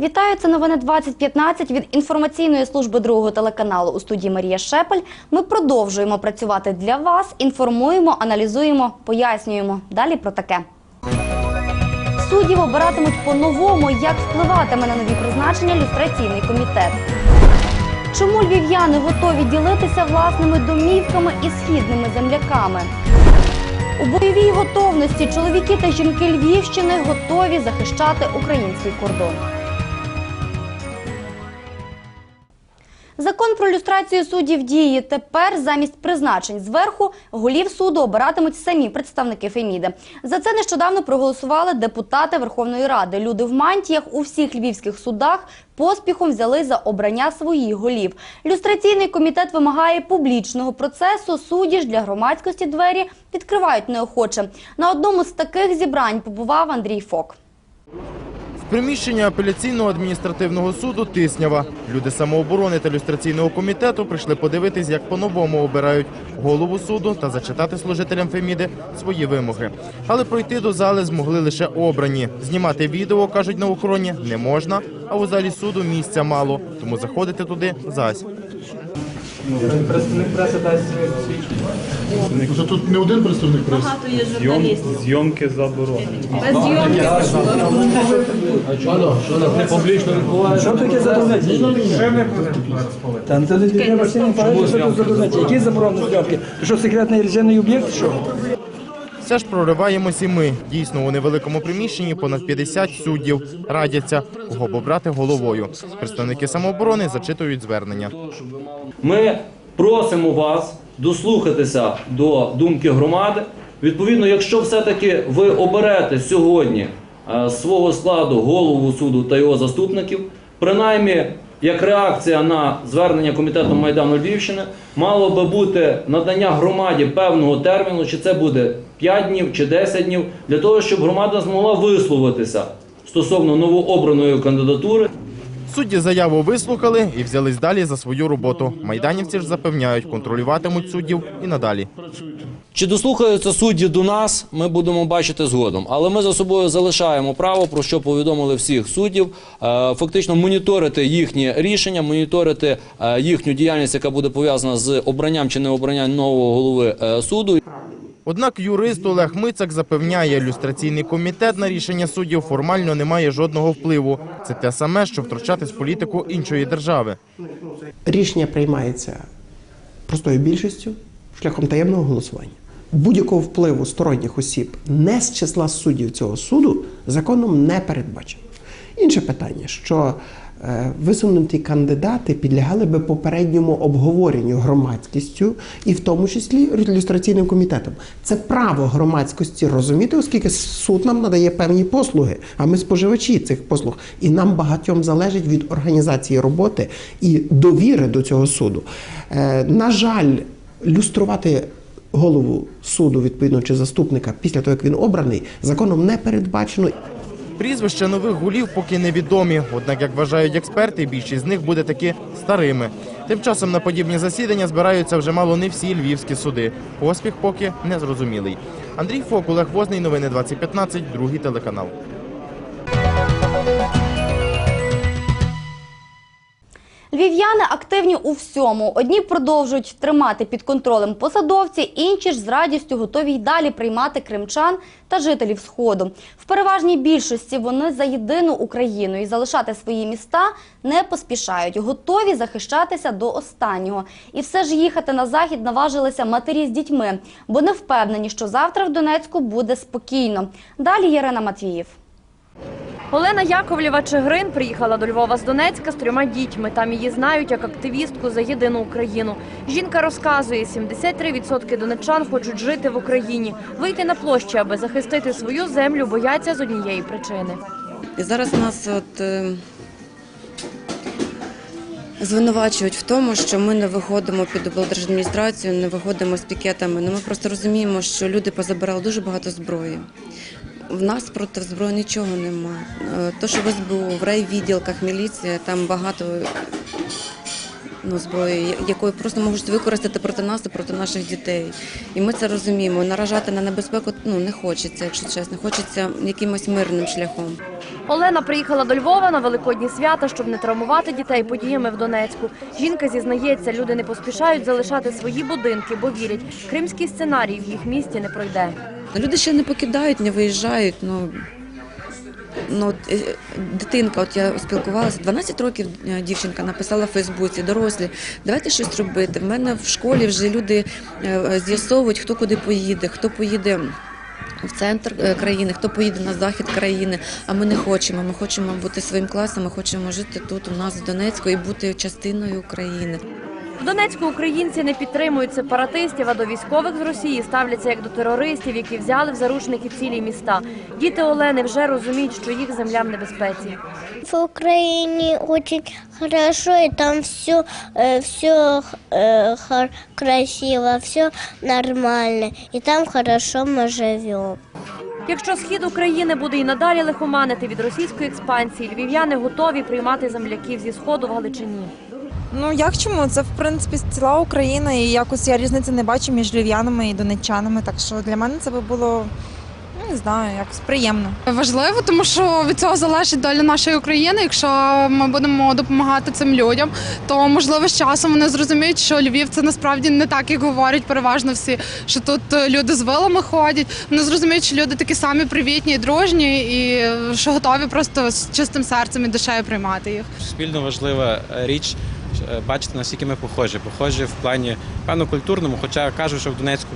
Вітаю, це новини 2015 від інформаційної служби другого телеканалу у студії Марія Шепель. Ми продовжуємо працювати для вас, інформуємо, аналізуємо, пояснюємо. Далі про таке. Суддів обиратимуть по-новому, як впливатиме на нові призначення люстраційний комітет. Чому львів'яни готові ділитися власними домівками і східними земляками? У бойовій готовності чоловіки та жінки Львівщини готові захищати український кордон. Закон про люстрацію суддів діє. Тепер замість призначень зверху голів суду обиратимуть самі представники Феміди. За це нещодавно проголосували депутати Верховної Ради. Люди в мантіях у всіх львівських судах поспіхом взяли за обрання своїх голів. Люстраційний комітет вимагає публічного процесу. Судді ж для громадськості двері відкривають неохоче. На одному з таких зібрань побував Андрій Фок. Приміщення апеляційного адміністративного суду Тиснява. Люди самооборони та люстраційного комітету прийшли подивитись, як по-новому обирають голову суду та зачитати служителям Феміди свої вимоги. Але пройти до зали змогли лише обрані. Знімати відео, кажуть на охороні, не можна, а у залі суду місця мало, тому заходити туди зась. Представник преси дасть свідчення. Вже тут не один представник преси. Багато є журналістів. зйомки заборонені. Без зйомки Публічно відбувається. Що таке заборонити? Ще не буде. Там це не треба всім що тут заборонити. Які заборонені зйомки? Ти що, секретний режимний об'єкт, що? Все ж прориваємось і ми. Дійсно, у невеликому приміщенні понад 50 суддів радяться, кого б головою. Представники самооборони зачитують звернення. Ми просимо вас дослухатися до думки громади. Відповідно, якщо все-таки ви оберете сьогодні е, свого складу голову суду та його заступників, принаймні як реакція на звернення комітету Майдану Львівщини, мало би бути надання громаді певного терміну, чи це буде 5 днів чи 10 днів, для того, щоб громада змогла висловитися стосовно новообраної кандидатури. Судді заяву вислухали і взялись далі за свою роботу. Майданівці ж запевняють, контролюватимуть суддів і надалі. Чи дослухаються судді до нас, ми будемо бачити згодом. Але ми за собою залишаємо право, про що повідомили всіх суддів, е, фактично моніторити їхні рішення, моніторити е, їхню діяльність, яка буде пов'язана з обранням чи необранням нового голови е, суду. Однак юрист Олег Мицак запевняє, люстраційний комітет на рішення суддів формально не має жодного впливу. Це те саме, що втручатись в політику іншої держави. рішення приймається простою більшістю шляхом таємного голосування. Будь-якого впливу сторонніх осіб не з числа суддів цього суду законом не передбачено. Інше питання, що е, висунуті кандидати підлягали би попередньому обговоренню громадськістю і в тому числі люстраційним комітетом. Це право громадськості розуміти, оскільки суд нам надає певні послуги, а ми споживачі цих послуг. І нам багатьом залежить від організації роботи і довіри до цього суду. Е, на жаль, люструвати голову суду відповідно чи заступника після того, як він обраний, законом не передбачено. Прізвища нових голів поки невідомі. Однак, як вважають експерти, більшість з них буде таки старими. Тим часом на подібні засідання збираються вже мало не всі львівські суди. Поспіх поки не зрозумілий. Андрій Фок, Олег Возний, новини 2015, другий телеканал. Львів'яни активні у всьому. Одні продовжують тримати під контролем посадовці, інші ж з радістю готові й далі приймати кримчан та жителів Сходу. В переважній більшості вони за єдину Україну і залишати свої міста не поспішають. Готові захищатися до останнього. І все ж їхати на захід наважилися матері з дітьми, бо не впевнені, що завтра в Донецьку буде спокійно. Далі Ярина Матвіїв. Олена Яковлєва Чигрин приїхала до Львова з Донецька з трьома дітьми. Там її знають як активістку за єдину Україну. Жінка розказує, 73% донеччан хочуть жити в Україні. Вийти на площі, аби захистити свою землю, бояться з однієї причини. Зараз нас от е, звинувачують в тому, що ми не виходимо під облдержадміністрацію, не виходимо з пікетами. Ну ми просто розуміємо, що люди позабирали дуже багато зброї. В нас проти зброї нічого нема. Е, То, що в СБУ, в райвідділках, міліція, там багато ну, зброєю, якою просто можуть використати проти нас і проти наших дітей. І ми це розуміємо. Наражати на небезпеку ну, не хочеться, якщо чесно. Хочеться якимось мирним шляхом. Олена приїхала до Львова на великодні свята, щоб не травмувати дітей подіями в Донецьку. Жінка зізнається, люди не поспішають залишати свої будинки, бо вірять, кримський сценарій в їх місті не пройде. Люди ще не покидають, не виїжджають. Ну, ну, е, дитинка, от я спілкувалася, 12 років е, дівчинка написала в Фейсбуці, дорослі, давайте щось робити. В мене в школі вже люди е, з'ясовують, хто куди поїде, хто поїде. В центр країни, хто поїде на захід країни, а ми не хочемо. Ми хочемо бути своїм класом, ми хочемо жити тут, у нас в Донецьку, і бути частиною України. В Донецьку українці не підтримують сепаратистів, а до військових з Росії ставляться як до терористів, які взяли в заручники цілі міста. Діти Олени вже розуміють, що їх земля в небезпеці. В Украине очень хорошо, и там все, все красиво, все нормально, и там хорошо мы живем. Якщо схід України буде і надалі лихоманити від російської експансії, львів'яни готові приймати земляків зі сходу в Галичині. Ну як чому? Це в принципі ціла Україна, і якось я різниці не бачу між львів'янами і донеччанами. Так що для мене це би було ну, не знаю, якось приємно. Важливо, тому що від цього залежить доля нашої України. Якщо ми будемо допомагати цим людям, то можливо з часом вони зрозуміють, що Львів це насправді не так, як говорять переважно всі, що тут е, люди з вилами ходять. Вони зрозуміють, що люди такі самі привітні і дружні, і що готові просто з чистим серцем і душею приймати їх. Суспільно важлива е, річ е, бачити, наскільки ми похожі. Похожі в плані певно культурному, хоча кажуть, що в Донецьку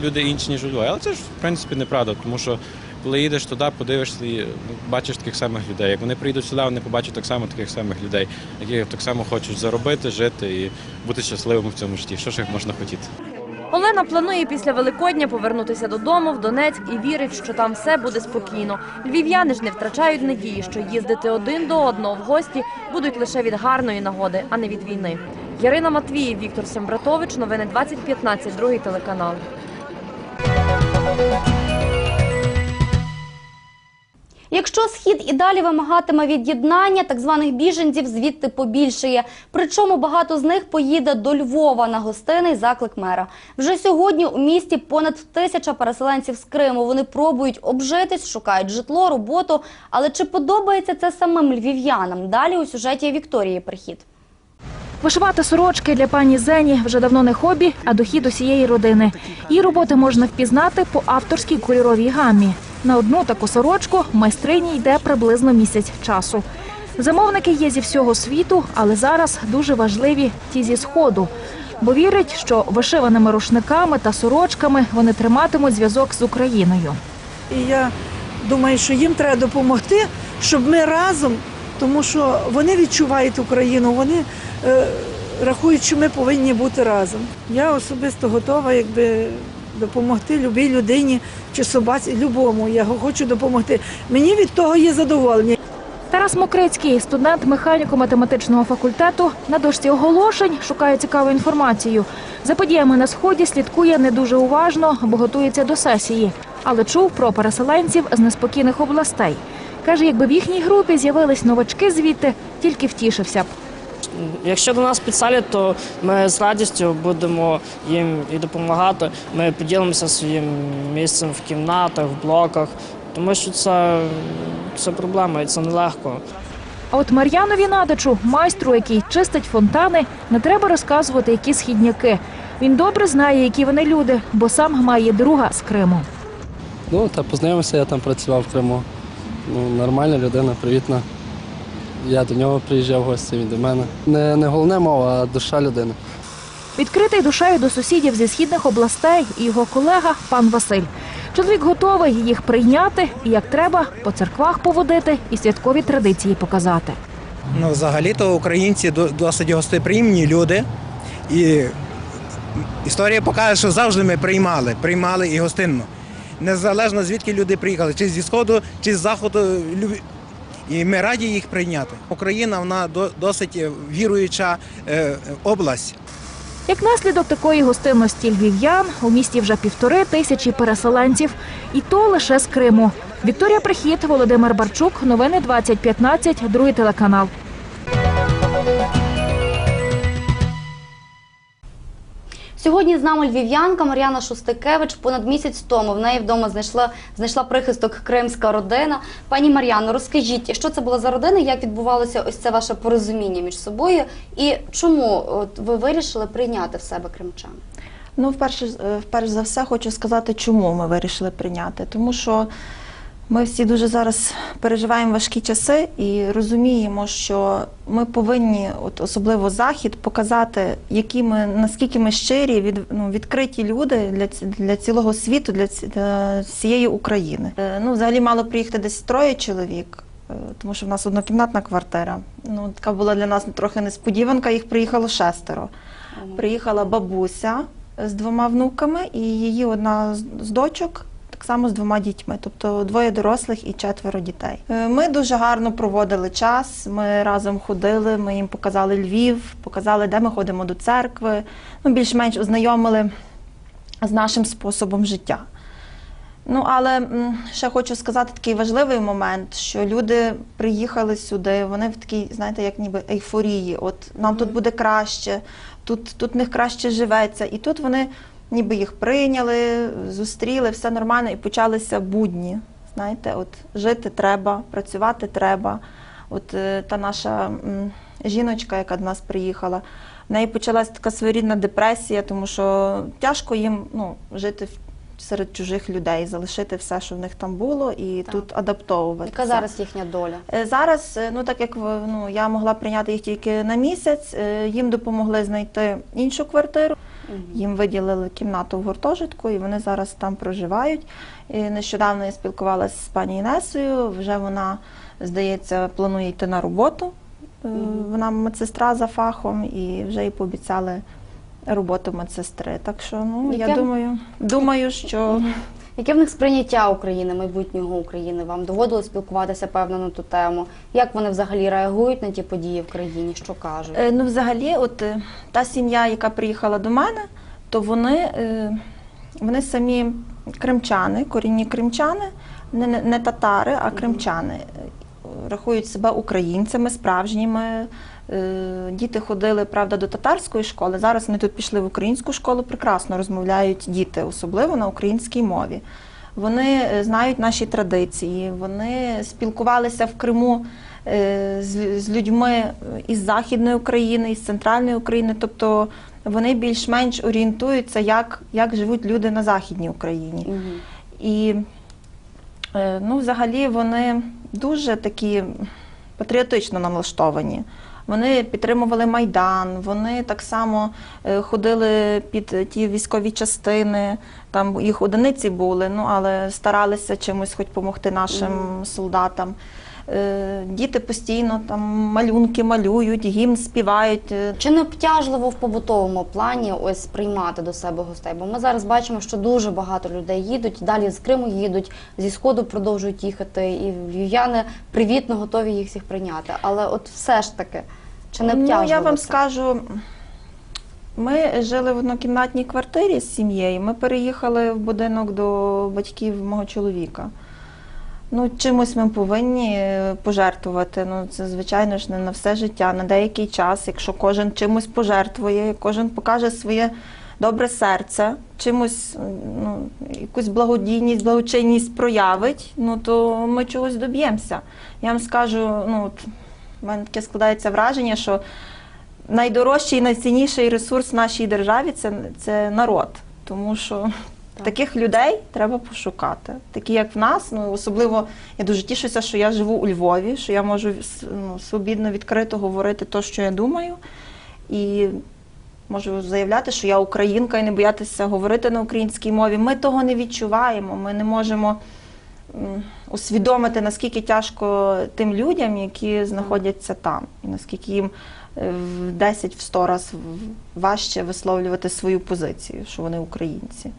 люди інші, ніж у Львові. Але це ж в принципі неправда, тому що коли їдеш туди, подивишся і ну, бачиш таких самих людей. Як вони приїдуть сюди, вони побачать так само таких самих людей, які так само хочуть заробити, жити і бути щасливими в цьому житті. Що ж їх можна хотіти? Олена планує після Великодня повернутися додому в Донецьк і вірить, що там все буде спокійно. Львів'яни ж не втрачають надії, що їздити один до одного в гості будуть лише від гарної нагоди, а не від війни. Ярина Матвіїв, Віктор Сембратович. Новини 2015, другий телеканал. Якщо схід і далі вимагатиме від'єднання, так званих біженців звідти побільшає. Причому багато з них поїде до Львова на гостинний заклик мера. Вже сьогодні у місті понад тисяча переселенців з Криму. Вони пробують обжитись, шукають житло, роботу. Але чи подобається це самим львів'янам? Далі у сюжеті Вікторії Прихід. Вишивати сорочки для пані Зені вже давно не хобі, а дохід усієї родини. Її роботи можна впізнати по авторській кольоровій гамі. На одну таку сорочку майстрині йде приблизно місяць часу. Замовники є зі всього світу, але зараз дуже важливі ті зі сходу. Бо вірять, що вишиваними рушниками та сорочками вони триматимуть зв'язок з Україною. І я думаю, що їм треба допомогти, щоб ми разом, тому що вони відчувають Україну, вони е, рахують, що ми повинні бути разом. Я особисто готова, якби. Допомогти любій людині чи собаці, любому. Я хочу допомогти. Мені від того є задоволення. Тарас Мокрицький, студент механіко-математичного факультету, на дошці оголошень шукає цікаву інформацію. За подіями на сході слідкує не дуже уважно, бо готується до сесії, але чув про переселенців з неспокійних областей. Каже, якби в їхній групі з'явились новачки звідти, тільки втішився б. Якщо до нас підсалять, то ми з радістю будемо їм і допомагати. Ми поділимося своїм місцем в кімнатах, в блоках, тому що це, це проблема і це нелегко. А от Мар'янові Надичу, майстру, який чистить фонтани, не треба розказувати, які східняки. Він добре знає, які вони люди, бо сам має друга з Криму. Ну, та познайомився, я там працював в Криму. Ну, нормальна людина, привітна. Я до нього приїжджав в гості, він до мене. Не, не головне мова, а душа людини. Відкритий душею до сусідів зі східних областей і його колега пан Василь. Чоловік готовий їх прийняти і як треба по церквах поводити і святкові традиції показати. Ну, взагалі-то українці досить гостеприємні люди. І історія показує, що завжди ми приймали, приймали і гостинно. Незалежно звідки люди приїхали, чи зі сходу, чи з заходу. І ми раді їх прийняти. Україна вона до- досить е, віруюча е, область. Як наслідок такої гостинності львів'ян у місті вже півтори тисячі переселенців, і то лише з Криму. Вікторія Прихід, Володимир Барчук, новини 2015, другий телеканал. Сьогодні з нами львів'янка Мар'яна Шостикевич. Понад місяць тому в неї вдома знайшла, знайшла прихисток кримська родина. Пані Мар'яно, розкажіть, що це була за родина, як відбувалося ось це ваше порозуміння між собою, і чому от, ви вирішили прийняти в себе кримчан? Ну, вперше, е, вперше за все, хочу сказати, чому ми вирішили прийняти. Тому що ми всі дуже зараз переживаємо важкі часи і розуміємо, що ми повинні, от особливо захід, показати, які ми наскільки ми щирі, від, ну, відкриті люди для, для цілого світу, для, для всієї України. Е, Ну, взагалі мало приїхати десь троє чоловік. е, Тому що в нас однокімнатна квартира. Ну, така була для нас трохи несподіванка, їх приїхало шестеро. Приїхала бабуся з двома внуками і її одна з дочок. Так само з двома дітьми, тобто двоє дорослих і четверо дітей. Е, Ми дуже гарно проводили час. Ми разом ходили. Ми їм показали Львів, показали, де ми ходимо до церкви. Ну, більш-менш ознайомили з нашим способом життя. Ну, але ще хочу сказати такий важливий момент, що люди приїхали сюди, вони в такій, знаєте, як ніби ейфорії. От нам тут буде краще, тут, тут в них краще живеться. І тут вони ніби їх прийняли, зустріли, все нормально, і почалися будні. Знаєте, от жити треба, працювати треба. От е, та наша жіночка, яка до нас приїхала, в неї почалася така своєрідна депресія, тому що тяжко їм ну, жити серед чужих людей, залишити все, що в них там було, і тут адаптовуватися. Яка зараз їхня доля? Е, Зараз, е, ну так як ну, я могла прийняти їх тільки на місяць, їм допомогли знайти іншу квартиру. Їм виділили кімнату в гуртожитку, і вони зараз там проживають. І нещодавно я спілкувалася з пані Інесою. Вже вона, здається, планує йти на роботу. Е, Вона медсестра за фахом, і вже їй пообіцяли роботу медсестри. Так що ну я думаю, думаю, що Яке в них сприйняття України, майбутнього України? Вам доводилось спілкуватися певно на ту тему? Як вони взагалі реагують на ті події в країні? Що кажуть? Е, Ну, взагалі, от е, та сім'я, яка приїхала до мене, то вони, е, вони самі кримчани, корінні кримчани, не, не, не татари, а кримчани. Е, Рахують себе українцями справжніми. Е, Діти ходили, правда, до татарської школи. Зараз вони тут пішли в українську школу, прекрасно розмовляють діти, особливо на українській мові. Вони е, знають наші традиції, вони спілкувалися в Криму е, з, людьми із Західної України, із центральної України. Тобто вони більш-менш орієнтуються, як, як живуть люди на Західній Україні. І е, ну, взагалі вони дуже такі патріотично налаштовані. Вони підтримували Майдан, вони так само е, ходили під ті військові частини, там їх одиниці були, ну але старалися чимось хоч допомогти нашим солдатам. Е, Діти постійно там малюнки малюють, гімн співають. Е, Чи не обтяжливо в побутовому плані ось приймати до себе гостей? Бо ми зараз бачимо, що дуже багато людей їдуть, далі з Криму їдуть, зі сходу продовжують їхати, і львів'яни привітно готові їх всіх прийняти. Але от все ж таки, чи не обтяжливо? Ну, я вам це? скажу, ми жили в однокімнатній квартирі з сім'єю. Ми переїхали в будинок до батьків мого чоловіка. Ну, чимось ми повинні е, пожертвувати. Ну, це, звичайно ж, не на все життя, на деякий час. Якщо кожен чимось пожертвує, кожен покаже своє добре серце, чимось, ну, якусь благодійність, благочинність проявить, ну то ми чогось доб'ємося. Я вам скажу, ну, от, в мене таке складається враження, що найдорожчий і найцінніший ресурс в нашій державі це, це народ. Тому що таких людей треба пошукати. Такі, як в нас, ну особливо я дуже тішуся, що я живу у Львові, що я можу ну, свобідно, відкрито говорити те, що я думаю. І можу заявляти, що я українка і не боятися говорити на українській мові. Ми того не відчуваємо. Ми не можемо усвідомити, наскільки тяжко тим людям, які знаходяться там, і наскільки їм е, в 10 в 100 разів важче висловлювати свою позицію, що вони українці.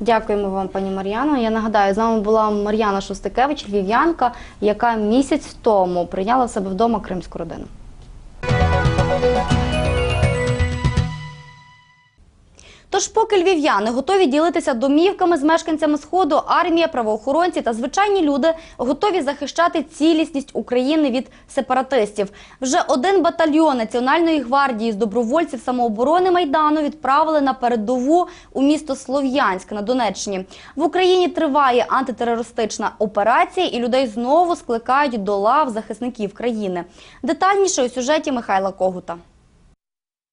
Дякуємо вам, пані Мар'яно. Я нагадаю, з нами була Мар'яна Шостикевич, львів'янка, яка місяць тому прийняла в себе вдома кримську родину. Тож поки львів'яни готові ділитися домівками з мешканцями Сходу, армія, правоохоронці та звичайні люди готові захищати цілісність України від сепаратистів. Вже один батальйон Національної гвардії з добровольців самооборони Майдану відправили на передову у місто Слов'янськ на Донеччині. В Україні триває антитерористична операція, і людей знову скликають до лав захисників країни. Детальніше у сюжеті Михайла Когута.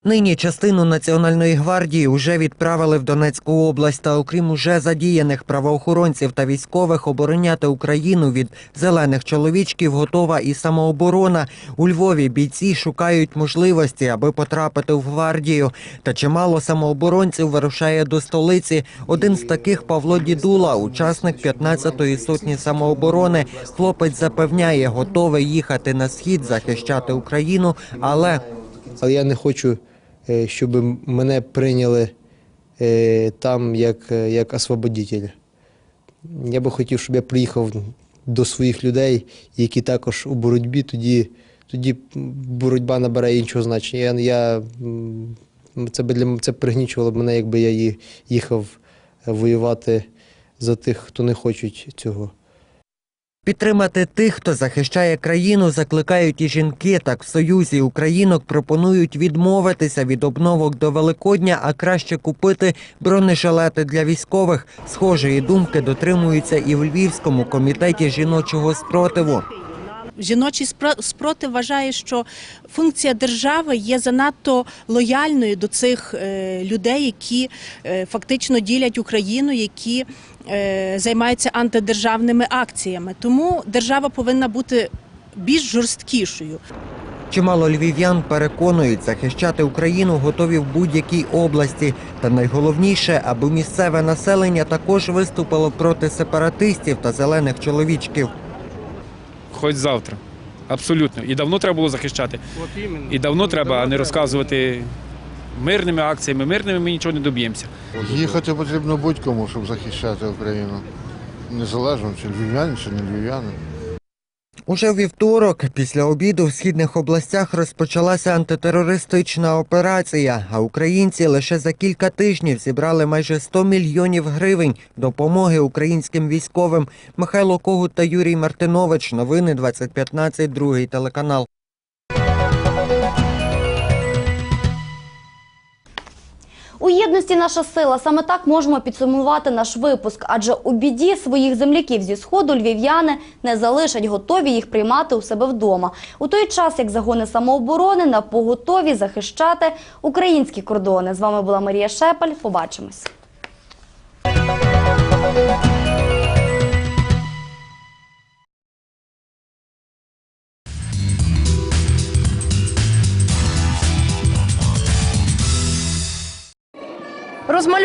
Нині частину Національної гвардії вже відправили в Донецьку область. Та окрім уже задіяних правоохоронців та військових, обороняти Україну від зелених чоловічків готова і самооборона. У Львові бійці шукають можливості, аби потрапити в гвардію. Та чимало самооборонців вирушає до столиці. Один з таких Павло Дідула, учасник 15-ї сотні самооборони. Хлопець запевняє, готовий їхати на схід захищати Україну, але Але я не хочу, щоб мене прийняли е, там як, е, як освободителя. Я би хотів, щоб я приїхав до своїх людей, які також у боротьбі, тоді, тоді боротьба набирає іншого значення. Я, я, це, би для це пригнічувало б мене, якби я їхав воювати за тих, хто не хочуть цього. Підтримати тих, хто захищає країну, закликають і жінки. Так в Союзі Українок пропонують відмовитися від обновок до Великодня, а краще купити бронежилети для військових. Схожої думки дотримуються і в Львівському комітеті жіночого спротиву. Жіночий спро- спротив вважає, що функція держави є занадто лояльною до цих е, людей, які е, фактично ділять Україну, які займаються антидержавними акціями. Тому держава повинна бути більш жорсткішою. Чимало львів'ян переконують, захищати Україну готові в будь-якій області. Та найголовніше, аби місцеве населення також виступило проти сепаратистів та зелених чоловічків. Хоч завтра. Абсолютно. І давно треба було захищати. І давно треба, а не розказувати мирними акціями. Мирними ми нічого не доб'ємося. Їхати потрібно будь-кому, щоб захищати Україну. Незалежно, чи львів'яни, чи не львів'яни. Уже вівторок, після обіду в східних областях розпочалася антитерористична операція, а українці лише за кілька тижнів зібрали майже 100 мільйонів гривень допомоги українським військовим. Михайло Когут та Юрій Мартинович. Новини 2015, другий телеканал. У єдності наша сила. Саме так можемо підсумувати наш випуск. Адже у біді своїх земляків зі сходу львів'яни не залишать, готові їх приймати у себе вдома. У той час, як загони самооборони на поготові захищати українські кордони. З вами була Марія Шепель. Побачимось.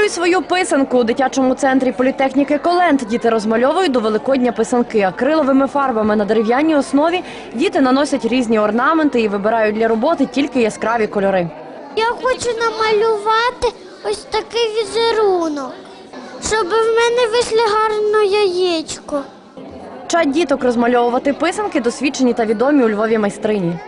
Розмалюй свою писанку у дитячому центрі політехніки Колент. Діти розмальовують до Великодня писанки акриловими фарбами на дерев'яній основі. Діти наносять різні орнаменти і вибирають для роботи тільки яскраві кольори. Я хочу намалювати ось такий візерунок, щоб в мене вийшло гарно яєчко. Вчать діток розмальовувати писанки досвідчені та відомі у Львові майстрині.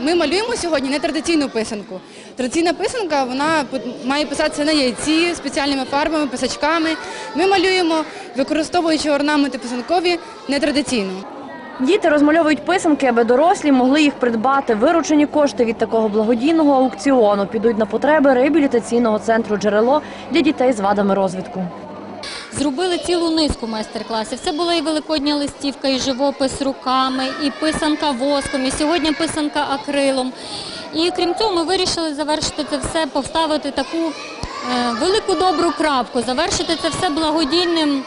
Ми малюємо сьогодні нетрадиційну писанку. Традиційна писанка вона має писатися на яйці спеціальними фарбами, писачками. Ми малюємо, використовуючи орнаменти писанкові нетрадиційно. Діти розмальовують писанки, аби дорослі могли їх придбати. Виручені кошти від такого благодійного аукціону підуть на потреби реабілітаційного центру джерело для дітей з вадами розвитку. Зробили цілу низку майстер-класів. Це була і великодня листівка, і живопис руками, і писанка воском, і сьогодні писанка акрилом. І крім цього, ми вирішили завершити це все, поставити таку е, велику добру крапку, завершити це все благодійним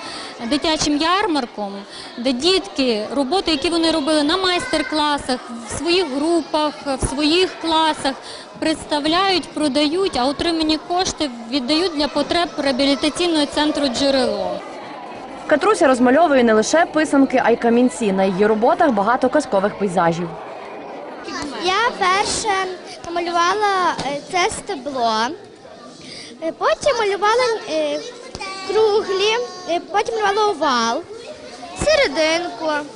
дитячим ярмарком, де дітки, роботи, які вони робили на майстер-класах, в своїх групах, в своїх класах, представляють, продають, а отримані кошти віддають для потреб реабілітаційного центру джерело. Катруся розмальовує не лише писанки, а й камінці. На її роботах багато казкових пейзажів. Я перше намалювала е, це стебло, е, потім малювала е, круглі, потім малювала овал, серединку.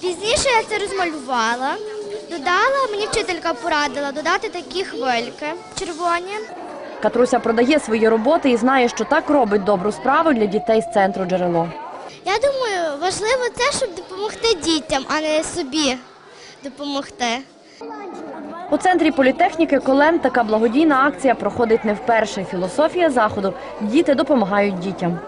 Пізніше я це розмалювала, додала, мені вчителька порадила додати такі хвильки червоні. Катруся продає свої роботи і знає, що так робить добру справу для дітей з центру джерело. Я думаю, важливо те, щоб допомогти дітям, а не собі допомогти. У центрі політехніки Колен така благодійна акція проходить не вперше. Філософія заходу діти допомагають дітям.